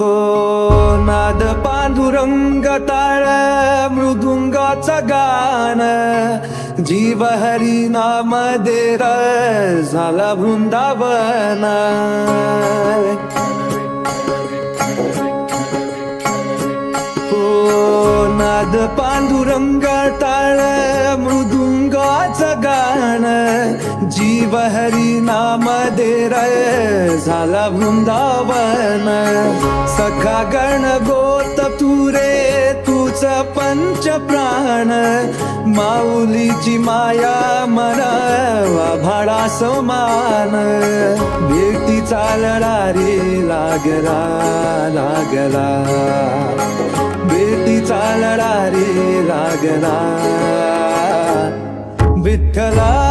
हो, नाद पांडुरंग ताळ मृदुंगाचं गाण. जीव हरी नाम देर झाला वृंदावन. हो नाद पांडुरंग ताळ मृदुंग जीव हरी नाम दे रे झाला वृंदावन। सखा गण गोत तुरे तुझ पंच प्राण। माऊलीची माया मन भाडा समान। भेटी चालला रे लागला लागला। भेटी लढा रे लागला। विठ्ठला